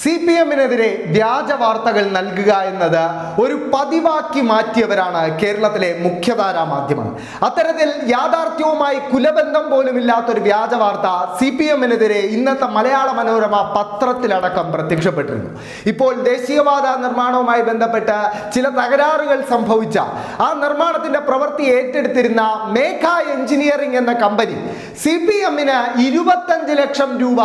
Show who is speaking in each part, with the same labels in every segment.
Speaker 1: C P എമ്മിനെതിരെ വ്യാജ വാർത്തകൾ നൽകുക എന്നത് ഒരു പതിവാക്കി മാറ്റിയവരാണ് കേരളത്തിലെ മുഖ്യധാരാ മാധ്യമങ്ങൾ. അത്തരത്തിൽ യാഥാർത്ഥ്യവുമായി കുലബന്ധം പോലും ഇല്ലാത്തൊരു വ്യാജ വാർത്ത സി പി എമ്മിനെതിരെ ഇന്നത്തെ മലയാള മനോരമ പത്രത്തിലടക്കം പ്രത്യക്ഷപ്പെട്ടിരുന്നു. ഇപ്പോൾ ദേശീയവാദ നിർമ്മാണവുമായി ബന്ധപ്പെട്ട് ചില തകരാറുകൾ സംഭവിച്ച ആ നിർമ്മാണത്തിന്റെ പ്രവൃത്തി ഏറ്റെടുത്തിരുന്ന മേഘ എഞ്ചിനീയറിംഗ് എന്ന കമ്പനി സി പി എമ്മിന് ഇരുപത്തഞ്ച് ലക്ഷം രൂപ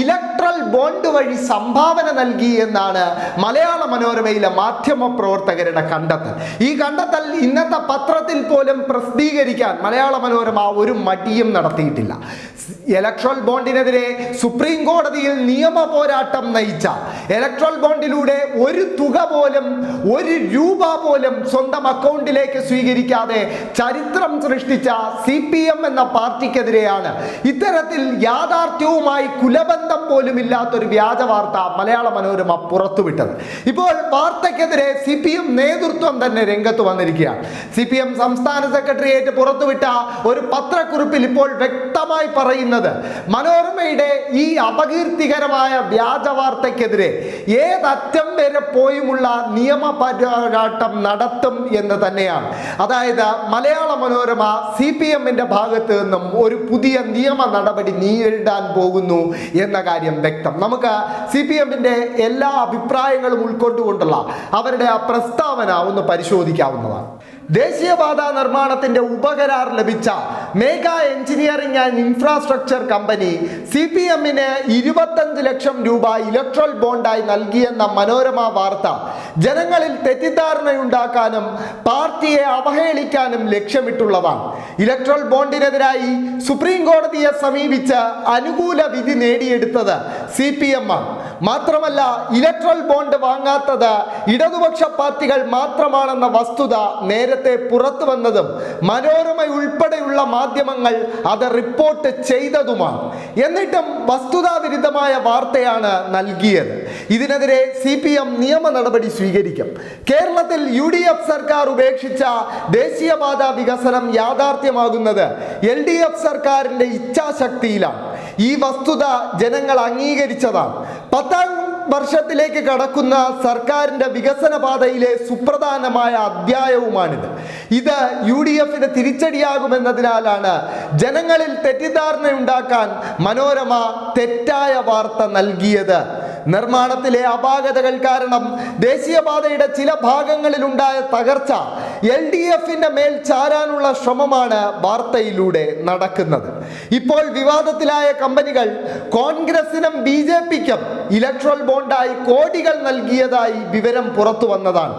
Speaker 1: ഇലക്ട്രൽ ബോണ്ട് വഴി സംഭാവന നൽകി എന്നാണ് മലയാള മനോരമയിലെ മാധ്യമ പ്രവർത്തകരുടെ കണ്ടെത്തൽ. ഈ കണ്ടെത്തൽ ഇന്നത്തെ പത്രത്തിൽ പോലും പ്രസിദ്ധീകരിക്കാൻ മലയാള മനോരമ ഒരു മടിയും നടത്തിയിട്ടില്ല. ഇലക്ട്രൽ ബോണ്ടിനെതിരെ സുപ്രീം കോടതിയിൽ നിയമ പോരാട്ടം നയിച്ച. ഇലക്ട്രൽ ബോണ്ടിലൂടെ ഒരു തുക പോലും ഒരു രൂപ പോലും സ്വന്തം അക്കൗണ്ടിലേക്ക് സ്വീകരിക്കാതെ ചരിത്രം സൃഷ്ടിച്ച സി പി എം എന്ന പാർട്ടിക്കെതിരെയാണ്. ഇത്തരത്തിൽ യാഥാർത്ഥ്യവുമായി കുലബന്ധം പോലും ഇല്ലാത്തൊരു വ്യാജ വാർത്ത മലയാള മനോരമ പുറത്തുവിട്ടത്. ഇപ്പോൾ വാർത്തയ്ക്കെതിരെ സി പി എം നേതൃത്വം തന്നെ രംഗത്ത് വന്നിരിക്കുകയാണ്. സി പി എം സംസ്ഥാന സെക്രട്ടേറിയറ്റ് പുറത്തുവിട്ട ഒരു പത്രക്കുറിപ്പിൽ ഇപ്പോൾ വ്യക്തമായി പറയുന്നത്. മനോരമയുടെ ഈ അപകീർത്തികരമായ വ്യാജ വാർത്തയ്ക്കെതിരെ ഏതറ്റം വരെ പോയുമുള്ള നിയമ പോരാട്ടം നടത്തും എന്ന് തന്നെയാണ്. അതായത് മലയാള മനോരമ സി പി എമ്മിന്റെ ഭാഗത്ത് നിന്നും ഒരു പുതിയ നിയമ നടപടി നേരിടാൻ പോകുന്നു എന്ന കാര്യം വ്യക്തം. നമുക്ക് സി പി എമ്മിന്റെ എല്ലാ അഭിപ്രായങ്ങളും ഉൾക്കൊണ്ടുകൊണ്ടുള്ള അവരുടെ ആ പ്രസ്താവന ഒന്ന് പരിശോധിക്കാവുന്നതാണ്. ദേശീയപാത നിർമ്മാണത്തിന്റെ ഉപകരാർ ലഭിച്ച Megha engineering and infrastructure company C P എമ്മിന് ഇരുപത്തഞ്ച് ലക്ഷം രൂപ ഇലക്ട്രൽ ബോണ്ടായി നൽകിയെന്ന മനോരമ വാർത്ത ജനങ്ങളിൽ തെറ്റിദ്ധാരണയുണ്ടാക്കാനും പാർട്ടിയെ അവഹേളിക്കാനും ലക്ഷ്യമിട്ടുള്ളതാണ്. ഇലക്ട്രൽ ബോണ്ടിനെതിരായി സുപ്രീം കോടതിയെ സമീപിച്ച് അനുകൂല വിധി നേടിയെടുത്തത് സി പി എം ആണ് മാത്രമല്ല ഇലക്ട്രൽ ബോണ്ട് വാങ്ങാത്തത് ഇടതുപക്ഷ പാർട്ടികൾ മാത്രമാണെന്ന വസ്തുത നേരത്തെ പുറത്തു വന്നതും മനോരമ ഉൾപ്പെടെയുള്ള മാധ്യമങ്ങൾ അത് റിപ്പോർട്ട് ചെയ്തതുമാണ്. എന്നിട്ടും വസ്തുതാവിരുദ്ധമായ വാർത്തയാണ് നൽകിയത്. ഇതിനെതിരെ സി പി എം നിയമ നടപടി സ്വീകരിക്കും. കേരളത്തിൽ യു ഡി എഫ് സർക്കാർ ഉപേക്ഷിച്ച ദേശീയപാത വികസനം യാഥാർത്ഥ്യമാകുന്നത് എൽ ഡി എഫ് സർക്കാരിന്റെ ഇച്ഛാശക്തിയിലാണ്. ഈ വസ്തുത ജനങ്ങൾ അംഗീകരിച്ചതാണ്. പത്താം വർഷത്തിലേക്ക് കടക്കുന്ന സർക്കാരിന്റെ വികസന പാതയിലെ സുപ്രധാനമായ അധ്യായവുമാണിത്. ഇത് യു ഡി എഫിന് തിരിച്ചടിയാകുമെന്നതിനാലാണ് ജനങ്ങളിൽ തെറ്റിദ്ധാരണ ഉണ്ടാക്കാൻ മനോരമ തെറ്റായ വാർത്ത നൽകിയത്. നിർമ്മാണത്തിലെ അപാകതകൾ കാരണം ദേശീയപാതയുടെ ചില ഭാഗങ്ങളിലുണ്ടായ തകർച്ച എൽ ഡി എഫിന്റെ മേൽ ചാരാനുള്ള ശ്രമമാണ് വാർത്തയിലൂടെ നടക്കുന്നത്. ഇപ്പോൾ വിവാദത്തിലായ കമ്പനികൾ കോൺഗ്രസിനും ബി ജെ പിക്കും ഇലക്ട്രൽ ബോണ്ടായി കോടികൾ നൽകിയതായി വിവരം പുറത്തു വന്നതാണ്.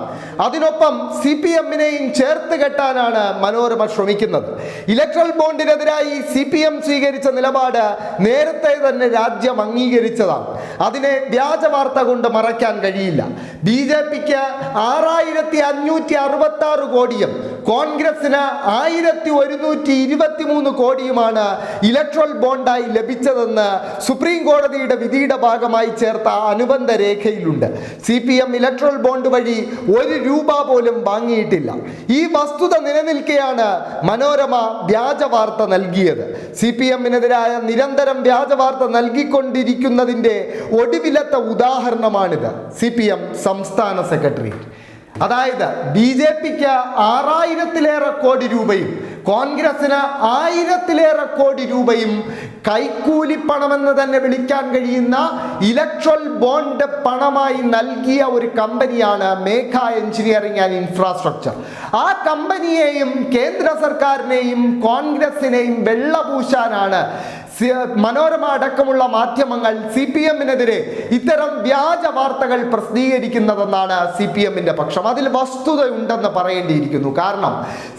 Speaker 1: അതിനൊപ്പം സി പി എമ്മിനെയും ചേർത്ത് കെട്ടാനാണ് മനോരമ ശ്രമിക്കുന്നത്. ഇലക്ട്രൽ ബോണ്ടിനെതിരായി സി പി എം സ്വീകരിച്ച നിലപാട് നേരത്തെ തന്നെ രാജ്യം അംഗീകരിച്ചതാണ്. അതിനെ വ്യാജ വാർത്ത കൊണ്ട് മറയ്ക്കാൻ കഴിയില്ല. ബി ജെ പിക്ക് ആറായിരത്തി അഞ്ഞൂറ്റി അറുപത്തി ആറ് കോടിയും കോൺഗ്രസിന് ആയിരത്തി ഒരുന്നൂറ്റി ഇരുപത്തി മൂന്ന് കോടിയുമാണ് ഇലക്ട്രൽ ബോണ്ടായി ലഭിച്ചതെന്ന് സുപ്രീം കോടതിയുടെ വിധിയുടെ ഭാഗമായി ചേർത്ത അനുബന്ധ രേഖയിലുണ്ട്. C P M electoral bond വഴി ഒരു രൂപ പോലും വാങ്ങിയിട്ടില്ല. ഈ വസ്തുത നിലനിൽക്കെയാണ് മനോരമ വ്യാജ വാർത്ത നൽകിയത്. സി പി എമ്മിനെതിരായ നിരന്തരം വ്യാജ വാർത്ത നൽകിക്കൊണ്ടിരിക്കുന്നതിന്റെ ഒടുവിലത്തെ ഉദാഹരണമാണിത്. സി പി എം സംസ്ഥാന സെക്രട്ടറി അതായത് ബി ജെ പിക്ക് ആറായിരത്തിലേറെ കോടി രൂപയും കോൺഗ്രസിന് ആയിരത്തിലേറെ കോടി രൂപയും കൈക്കൂലി പണമെന്ന് തന്നെ വിളിക്കാൻ കഴിയുന്ന ഇലക്ട്രൽ ബോണ്ട് പണമായി നൽകിയ ഒരു കമ്പനിയാണ് മേഘ എഞ്ചിനീയറിംഗ് ആൻഡ് ഇൻഫ്രാസ്ട്രക്ചർ. ആ കമ്പനിയെയും കേന്ദ്ര സർക്കാരിനെയും കോൺഗ്രസിനെയും വെള്ളപൂശാനാണ് മനോരമ അടക്കമുള്ള മാധ്യമങ്ങൾ സി പി എമ്മിനെതിരെ ഇത്തരം വ്യാജ വാർത്തകൾ പ്രസിദ്ധീകരിക്കുന്നതെന്നാണ് സി പി എമ്മിന്റെ പക്ഷം. അതിൽ വസ്തുതയുണ്ടെന്ന് പറയേണ്ടിയിരിക്കുന്നു. കാരണം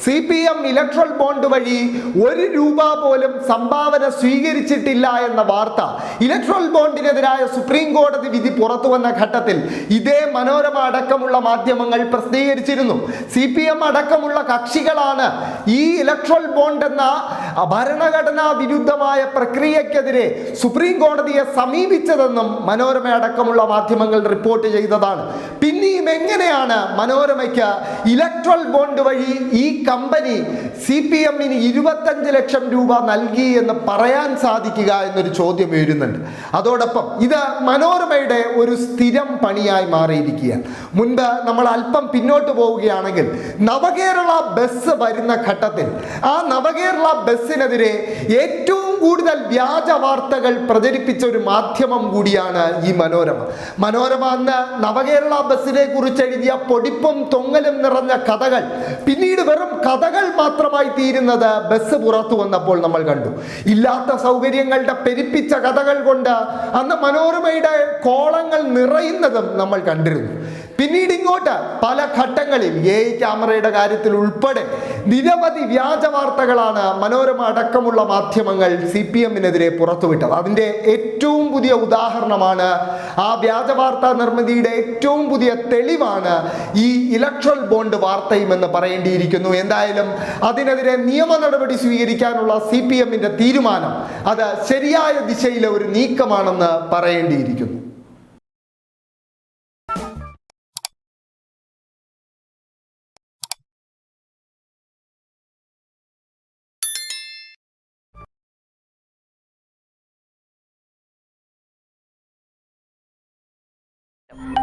Speaker 1: C P M electoral bond വഴി ഒരു രൂപ പോലും സംഭാവന സ്വീകരിച്ചിട്ടില്ല എന്ന വാർത്ത ഇലക്ട്രൽ ബോണ്ടിനെതിരായ സുപ്രീം കോടതി വിധി പുറത്തു വന്ന ഘട്ടത്തിൽ ഇതേ മനോരമ അടക്കമുള്ള മാധ്യമങ്ങൾ പ്രസിദ്ധീകരിച്ചിരുന്നു. സി പി എം അടക്കമുള്ള കക്ഷികളാണ് ഈ ഇലക്ട്രൽ ബോണ്ട് എന്ന ഭരണഘടനാ വിരുദ്ധമായ പ്രഖ്യാപനം പ്രക്രിയക്കെതിരെ സുപ്രീം കോടതിയെ സമീപിച്ചതെന്നും മനോരമ അടക്കമുള്ള മാധ്യമങ്ങൾ റിപ്പോർട്ട് ചെയ്തതാണ്. പിന്നെയും എങ്ങനെയാണ് മനോരമയ്ക്ക് ഇലക്ട്രൽ ബോണ്ട് വഴി ഈ കമ്പനി സി പി എമ്മിന് ഇരുപത്തഞ്ച് ലക്ഷം രൂപ നൽകി എന്ന് പറയാൻ സാധിക്കുക എന്നൊരു ചോദ്യം ഉയരുന്നുണ്ട്. അതോടൊപ്പം ഇത് മനോരമയുടെ ഒരു സ്ഥിരം പണിയായി മാറിയിരിക്കുകയാണ്. മുൻപ് നമ്മൾ അല്പം പിന്നോട്ട് പോവുകയാണെങ്കിൽ നവകേരള ബസ് വരുന്ന ഘട്ടത്തിൽ ആ നവകേരള ബസ്സിനെതിരെ ഏറ്റവും കൂടുതൽ വ്യാജ വാർത്തകൾ പ്രചരിപ്പിച്ച ഒരു മാധ്യമം കൂടിയാണ് ഈ മനോരമ. മനോരമ അന്ന് നവകേരള ബസ്സിനെ കുറിച്ച് എഴുതിയ പൊടിപ്പും തൊങ്ങലും നിറഞ്ഞ കഥകൾ. പിന്നീട് വെറും കഥകൾ മാത്രമായി തീരുന്നത് ബസ് പുറത്തു വന്നപ്പോൾ നമ്മൾ കണ്ടു. ഇല്ലാത്ത സൗകര്യങ്ങളുടെ പെരുപ്പിച്ച കഥകൾ കൊണ്ട് അന്ന് മനോരമയുടെ കോളങ്ങൾ നിറയുന്നതും നമ്മൾ കണ്ടിരുന്നു. പിന്നീട് ഇങ്ങോട്ട് പല ഘട്ടങ്ങളിൽ എ ക്യാമറയുടെ കാര്യത്തിൽ ഉൾപ്പെടെ നിരവധി വ്യാജ വാർത്തകളാണ് മനോരമ അടക്കമുള്ള മാധ്യമങ്ങൾ സി പി എമ്മിനെതിരെ പുറത്തുവിട്ടത്. അതിന്റെ ഏറ്റവും പുതിയ ഉദാഹരണമാണ് ആ വ്യാജ വാർത്താ നിർമ്മിതിയുടെ ഏറ്റവും പുതിയ തെളിവാണ് ഈ ഇലക്ട്രൽ ബോണ്ട് വാർത്തയും എന്ന് പറയേണ്ടിയിരിക്കുന്നു. എന്തായാലും അതിനെതിരെ നിയമ നടപടി സ്വീകരിക്കാനുള്ള സി പി എമ്മിന്റെ തീരുമാനം അത് ശരിയായ ദിശയിലെ ഒരു നീക്കമാണെന്ന് പറയേണ്ടിയിരിക്കുന്നു. Yep.